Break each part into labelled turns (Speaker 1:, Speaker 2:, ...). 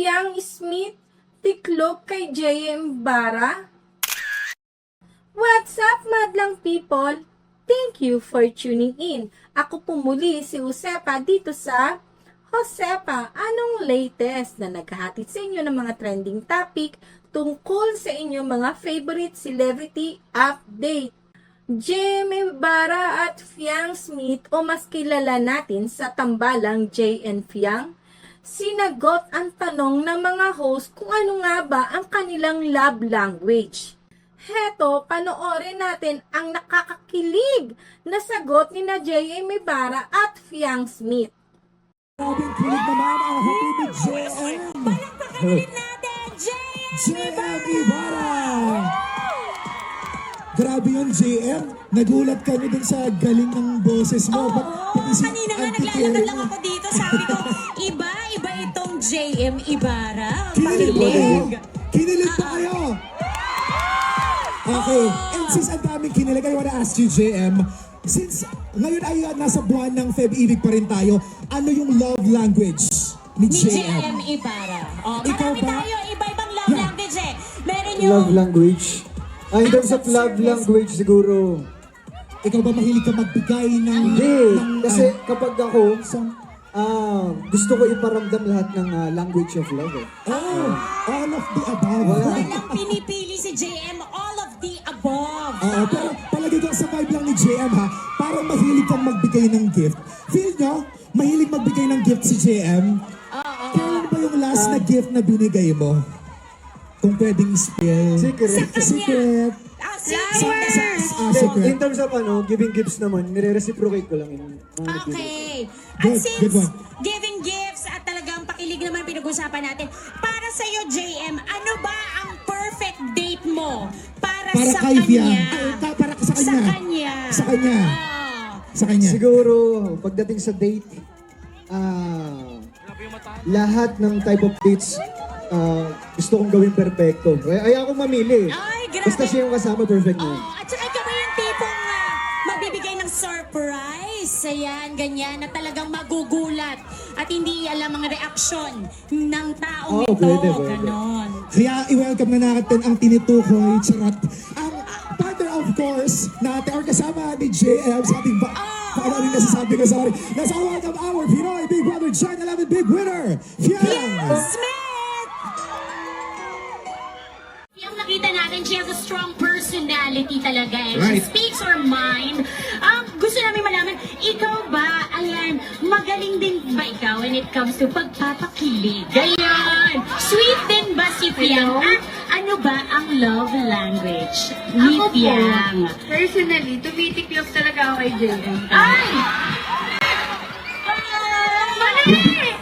Speaker 1: Fiang Smith tiklop kay JM Bara? What's up, madlang people? Thank you for tuning in. Ako po muli si Josepa dito sa Josepa, anong latest na naghahatid sa inyo ng mga trending topic tungkol sa inyong mga favorite celebrity update? JM Bara at Fiang Smith o mas kilala natin sa tambalang JN Fiang, sinagot ang tanong ng mga host kung ano nga ba ang kanilang love language. Heto, panoorin natin ang nakakakilig na sagot ni na JM Bara at Fiang Smith.
Speaker 2: Grabing kilig naman ang hatid ni JM.
Speaker 3: Palakpakan natin, JM!
Speaker 2: JM Ibarra! Grabe yun, JM. Nagulat kami dun sa galing ng boses mo.
Speaker 3: Oo,
Speaker 2: si
Speaker 3: kanina nga naglalakad lang ako dito. Sabi ko, iba itong JM Ibarra.
Speaker 2: Kinilig ba kayo? Kinilig ba kayo? Okay, and since ang daming kinilig, I wanna ask you, JM, since ngayon ay uh, nasa buwan ng Feb-Ibig pa rin tayo, ano yung love language ni
Speaker 3: Ni
Speaker 2: JM?
Speaker 3: JM Ibarra. Oh,
Speaker 2: Ikaw
Speaker 3: marami
Speaker 2: ba?
Speaker 3: tayo, iba-ibang love
Speaker 2: Yeah.
Speaker 3: language eh. Meron yung...
Speaker 4: Love language. Ah, in terms of love language, siguro.
Speaker 2: Ikaw ba mahilig ka magbigay ng...
Speaker 4: Hindi.
Speaker 2: ng,
Speaker 4: Kasi
Speaker 2: ah,
Speaker 4: kapag ako,
Speaker 2: sa-
Speaker 4: ah, gusto ko iparamdam lahat ng ah, language of love. Eh.
Speaker 2: Oh, all of the above.
Speaker 3: Walang pinipili si JM, all of the above.
Speaker 2: Oo, pero palagi ko sa vibe lang ni JM ha, parang mahilig kang magbigay ng gift. Feel nyo? Mahilig magbigay ng gift si JM?
Speaker 3: Oo.
Speaker 2: Kailan ba yung last na gift na binigay mo? Kung pwedeng spill.
Speaker 4: Secret.
Speaker 2: Secret.
Speaker 3: Ah,
Speaker 2: Sa,
Speaker 3: secret.
Speaker 2: sa, ah,
Speaker 4: So,
Speaker 2: secret.
Speaker 4: in terms of ano, giving gifts naman, nire-reciprocate ko lang yung mga nagbibigay.
Speaker 3: Okay. At
Speaker 2: Good,
Speaker 3: since
Speaker 2: good one.
Speaker 3: giving gifts at talagang pakilig naman pinag-usapan natin, para sa iyo JM, ano ba ang perfect date mo para,
Speaker 2: Para
Speaker 3: sa
Speaker 2: kay
Speaker 3: kanya?
Speaker 2: Ay, ta- para sa
Speaker 3: Sa
Speaker 2: kanya.
Speaker 3: kanya.
Speaker 2: Sa kanya.
Speaker 3: Oo.
Speaker 2: Sa kanya.
Speaker 4: Siguro, pagdating sa date, ah, lahat ng type of dates, ah, gusto kong gawin perfecto. Kaya ayaw akong mamili.
Speaker 3: Ay, grabe.
Speaker 4: Basta siya yung kasama, perfect na.
Speaker 3: At saka ikaw ba yung tipong ah, magbibigay ng surprise? Ayan, ganyan, na talagang magugulat at hindi alam ang reaksyon ng taong
Speaker 4: Oo,
Speaker 3: ito.
Speaker 4: pwede, pwede.
Speaker 3: Ganon.
Speaker 2: Kaya i-welcome na natin ang tinitukoy, charot. Ang partner of course natin, or kasama ni JM sa ating ba... Paano rin nasasabi ko, sorry. Nasa welcome our Pinoy Big Brother Gen 11 Big Winner, Fiang!
Speaker 3: Smith!
Speaker 5: Yung nakita natin, she has a strong personality talaga and
Speaker 2: Right.
Speaker 5: she speaks her mind. Um, gusto namin malaman, ikaw ba, ayan, magaling din ba ikaw when it comes to pagpapakilig? Ganyan! Sweet din ba si Fiang? At ano ba ang love language ni
Speaker 6: Ako po,
Speaker 5: Fiang?
Speaker 6: personally, tumitiklop talaga ako kay JM.
Speaker 5: Ay! Mali!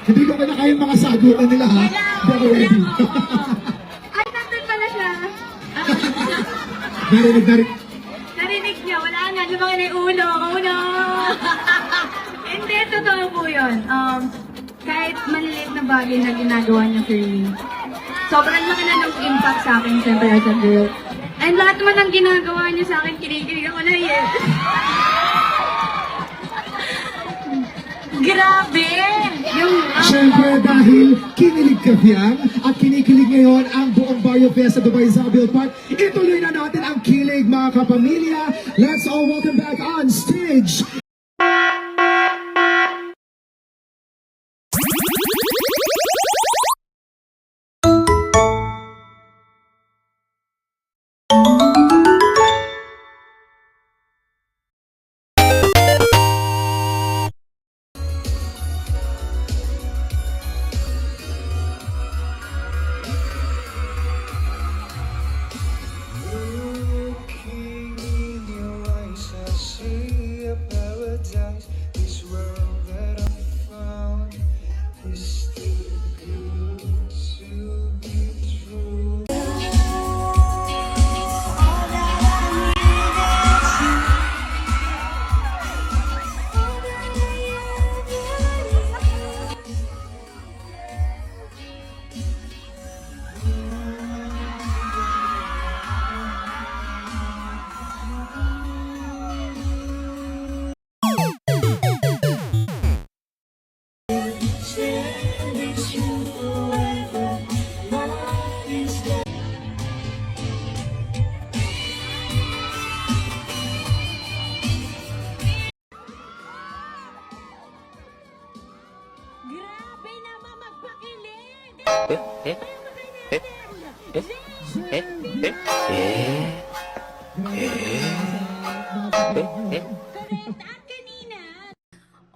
Speaker 2: Hindi ko kinakaya yung mga sagutan nila ha. Ako ready.
Speaker 6: Ay, nandun pala siya.
Speaker 2: Narinig, narinig.
Speaker 6: Narinig yun. Um, kahit maliliit na bagay na ginagawa niya for me, sobrang laki na ng impact sa akin, siyempre, as a girl. And lahat naman ng ginagawa niya sa akin, kinikilig ako na yes.
Speaker 5: Grabe!
Speaker 6: Yung, um,
Speaker 2: Siyempre dahil kinilig ka Fiang at kinikilig ngayon ang buong Barrio Fiesta Dubai Zabil Park. Ituloy na natin ang kilig mga kapamilya. Let's all welcome back on stage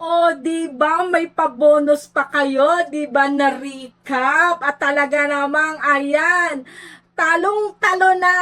Speaker 1: O, di ba may pabonus pa kayo, di ba na recap at talaga namang ayan. Talong-talo na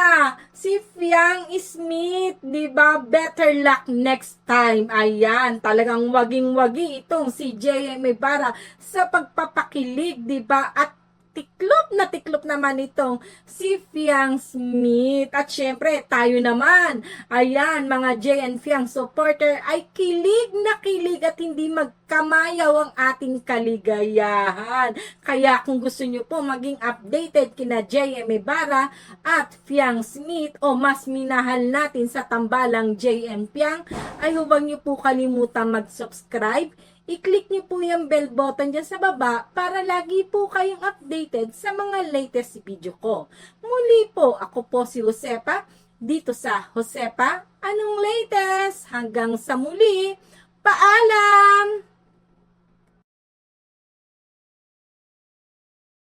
Speaker 1: si Fiang Smith, di ba? Better luck next time. Ayan, talagang waging-wagi itong si JM Ibarra sa pagpapakilig, di ba? At tiklop na tiklop naman itong si Fiang Smith. At syempre, tayo naman, ayan, mga JN Fiang supporter, ay kilig na kilig at hindi magkamayaw ang ating kaligayahan. Kaya kung gusto nyo po maging updated kina JM Ibarra at Fiang Smith o mas minahal natin sa tambalang JM Fiang, ay huwag nyo po kalimutan mag-subscribe i-click niyo po yung bell button dyan sa baba para lagi po kayong updated sa mga latest video ko. Muli po, ako po si Josepa, dito sa Josepa, anong latest? Hanggang sa muli, paalam!